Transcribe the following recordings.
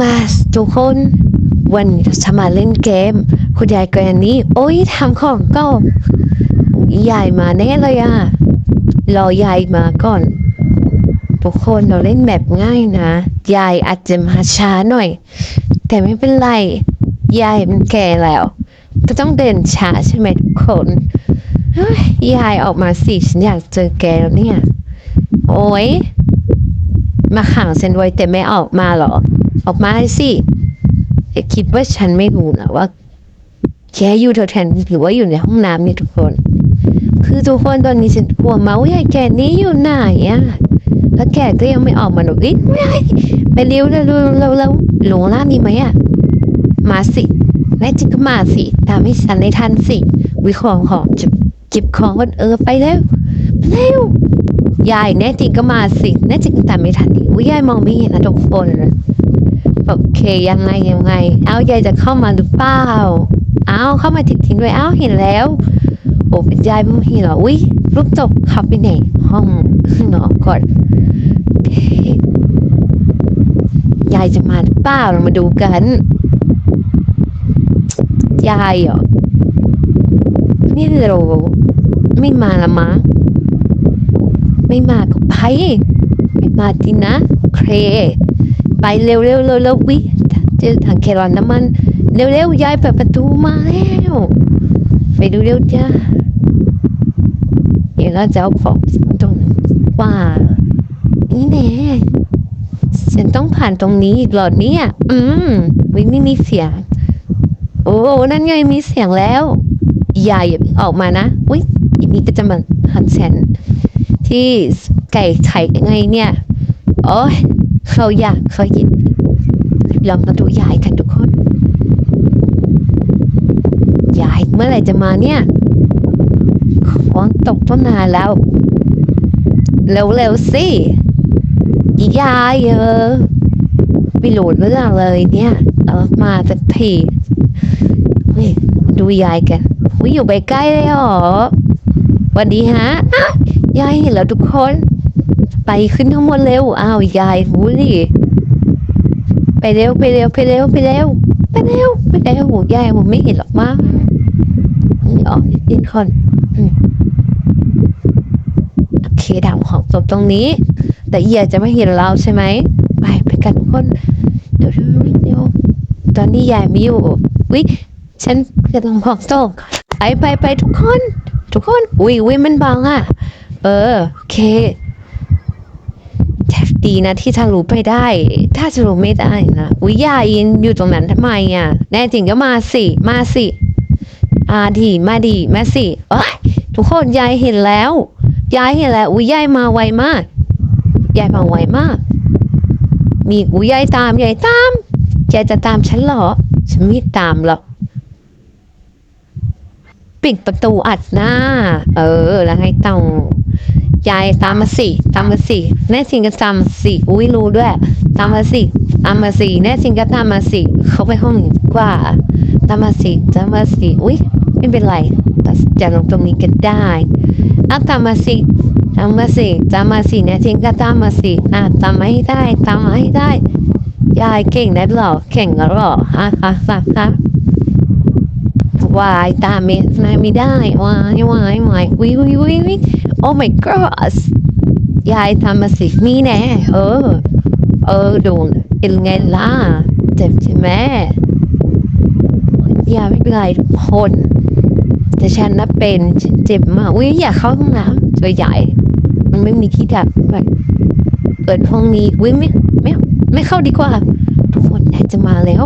มาทุกคนวันนี้จะมาเล่นเกม คุณยายแกรนนี่โอ้ยทำของก็ยายมาแน่เลยอะรอยายมาก่อนทุกคนเราเล่นแบบง่ายนะ ยายอาจจะมาช้าหน่อย แต่ไม่เป็นไร ยายมันแก่แล้ว ก็ต้องเดินช้าใช่ไหมทุกคนยายออกมาสิฉันอยากเจอแกแล้วเนี่ย โอ้ยมาขังฉันไว้แต่ไม่ออกมาหรอ ออกมาสิอย่าคิดว่าฉันไม่รู้นะว่าแกอยู่แถวๆหรือว่าอยู่ในห้องน้ำนี่ทุกคน คือทุกคนตอนนี้ฉันกลัวมาว่าแกนี่อยู่ไหนอะแล้วแกก็ยังไม่ออกมาหรอกอ้ยไม่ได้ไปเร็วเร็วเร็วเร็วเร็วหลงล่างมีไหมอะมาสิแน่จริงก็มาสิตามให้ฉันในทันสิ วิของหอมจะเก็บของกันเออไปเร็วเร็วยายแน่จริงก็มาสิแน่จริงแต่ไม่ทันอีกอุ้ยยายมองไม่เห็นนะทุกคน โอเคยังไงยังไง เอายายจะเข้ามาหรือเปล่าเอาเข้ามาจริงๆด้วยเอาเห็นแล้วโอ้เป็นยายไม่เห็นเหรออุ้ยลูกตกขับไปไหนห้องข้างนอกก่อนยายจะมาหรือเปล่าเรามาดูกันยายเหรอนี่เราไม่มาละมั้งไม่มาก็ไปไม่มาจริงนะโอเค ไปเร็วเร็วเร็วเร็ววิเจอถังแครอนน้ำมัน เร็วเร็วยายเปิดประตูมาแล้วไปดูเร็วจ้าเดี๋ยวเราจะเอาของตรงว่านี่แน่ฉันต้องผ่านตรงนี้อีกหลอดเนี่ยอืมวิไม่มีเสียง โอ้นั่นไงมีเสียงแล้วยายอย่ออกมานะอุ้ยอีนี้ก็จะมาหันแสนที่ไก่ไข่ไงเนี่ย โอ้ย เขาอยากเขายินลองมาดูยายกันทุกคนยายเมื่อไหร่จะมาเนี่ยของตกต้นนานแล้วเร็วๆสิยายเออไม่รู้เรื่องเลยเนี่ยเออมาสักทีดูยายกันวิอยู่ใกล้เลยเหรอสวัสดีฮะยายเห็นแล้วทุกคน ไปขึ้นข้างบนเร็ว อ้าวยายหูดิไปเร็วไปเร็วไปเร็วไปเร็วไปเร็วไปเร็วหูยายผมไม่เห็นหรอกมั้งนี่ออกนิดคนอืมโอเคดาวของจบตรงนี้ แต่เอียจะไม่เห็นเราใช่ไหมไปไปกันทุกคนเดี๋ยวเดี๋ยวตอนนี้ยายไม่อยู่วิฉันจะต้องบอกโตไปไปไปทุกคน ทุกคนอุ้ยอุ้ยมันบังอะ เออโอเค ดีนะที่ทะลุไปได้ ถ้าทะลุไม่ได้นะอุ้ยยาอินอยู่ตรงนั้นทำไมอะ แน่จริงก็มาสิ มาสิอาดีมาดีมาสิเอ้ยทุกคนยายเห็นแล้ว ยายเห็นแล้วอุ้ยยายมาไวมาก ยายมาไวมาก มีอุ้ยยายตามยายตามยายจะตามฉันเหรอ ฉันไม่ตามหรอกปิดประตูอัดหน้า เออ แล้วให้ต้อง ยายตามมาสิตามมาสิแน่จริงก็ตามมาสิอุ้ยรู้ด้วยตามมาสิตามมาสิแน่จริงก็ตามมาสิเขาไปห้องกว่าตามมาสิตามมาสิอุ้ยไม่เป็นไรจะลงตรงนี้ก็ได้เอาตามมาสิตามมาสิตามมาสิแน่จริงก็ตามมาสิอะตามมาให้ได้ตามมาให้ได้ยายเก่งได้หรอเก่งหรอฮะคะคะคะ วายตามไม่ไม่ได้วายวายวายวิววิววิว oh my god ยายทำมาสินี่แน่เออ เออดนเป็นไงล่ะเจ็บใช่ไหมยาไม่เป็นไรทุกคน แต่ฉันนะเป็นเจ็บมากอุ้ยอยากเข้าห้องน้ำตัวใหญ่ มันไม่มีที่ดับแบบเปิดห้องนี้อุ้ยไม่ไม่ไม่เข้าดีกว่า ทุกคนยาจะมาแล้ว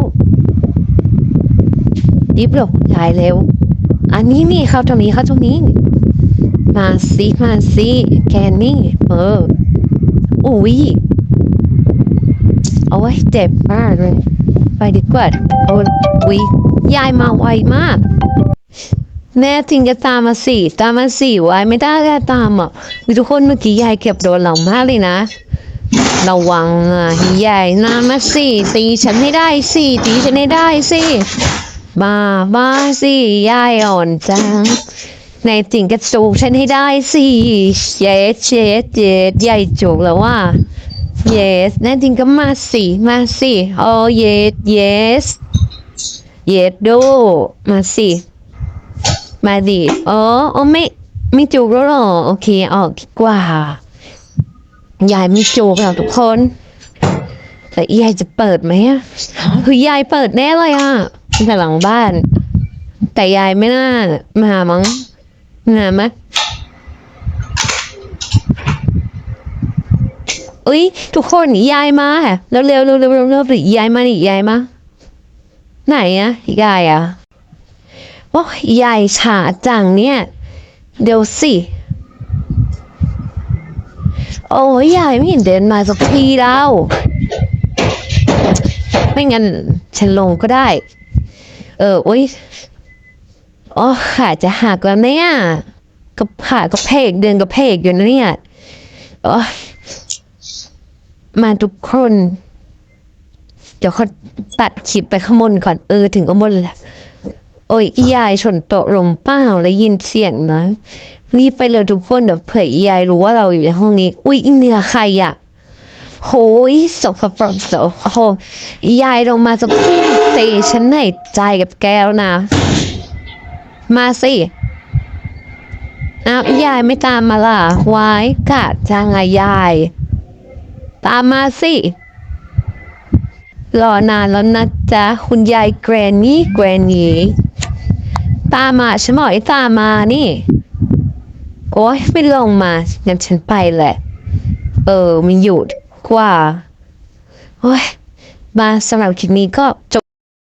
รีบหลบยายเร็ว อันนี้นี่เข้าตรงนี้เข้าตรงนี้ มาสิมาสิแกนี่เอออุ้ยโอ้ยเจ็บมากเลย ไปดีกว่าโอ้ยยยายมาไวมากแน่จริงจะตามมาสิตามมาสิไว้ไม่ได้ก็ตามอะมีทุกคนเมื่อกี้ยายเก็บโดนหลังมากเลยนะระวังอะยายนามาสิตีฉันให้ได้สิตีฉันให้ได้สิ มามาสิยายอ่อนจังในจริงก็จูบฉันให้ได้สิเช็ดเช็ดเช็ดยายจูบแล้วว่า yes แน่จริงก็มาสิมาสิโอ้ yes yes yes ดูมาสิมาดิโอ้โอ้ไม่ไม่จูบแล้วหรอโอเคออกดีกว่ายายไม่จูบแล้วทุกคน แต่ยายจะเปิดไหมอะคือยายเปิดแน่เลยอะ แต่หลังบ้าน แต่ยายไม่น่ามาหามั้งมาไหมอุ้ยทุกคนยายมาเร็วเร็วเร็วเร็วเร็วเร็วๆยายมาหนี่ยายมาไหนอะยายอะโอ้ยายช้าจังเนี่ย เดี๋ยวสิโอ้ยยายไม่เห็นเดินมาสักทีแล้ว ไม่งั้นฉันลงก็ได้ ออโอ้ยอ๋อขาจะหักแล้วเนี่ยก็ขาก็เพกเดินก็เพกอยู่นะเนี่ยโอ้ยมาทุกคน เดี๋ยวเขาตัดคลิปไปข้างบนก่อนเออถึงก็บนแหละโอ้ยยายชนโต๊ะลมเป้าแล้วยินเสียงนะรีบไปเลยทุกคนเดี๋ยวเผื่อยายรู้ว่าเราอยู่ในห้องนี้ อุ้ยอีเนื้อใครอะ โหยสกปรกโสโอ้โหยายลงมาจะพุ่งตีฉันในใจกับแกแล้วนะ มาสิอ้าวยายไม่ตามมาล่ะวายกะจางไงยาย ตามมาสิรอนานแล้วนะจ๊ะ คุณยายแกรนนี่แกรนนี่ตามมาฉันบอกให้ตามมานี่ โอ้ยไม่ลงมางั้นฉันไปแหละ เออมันหยุด ว่าโอ้ยมาสำหรับคลิปนี้ก็จบ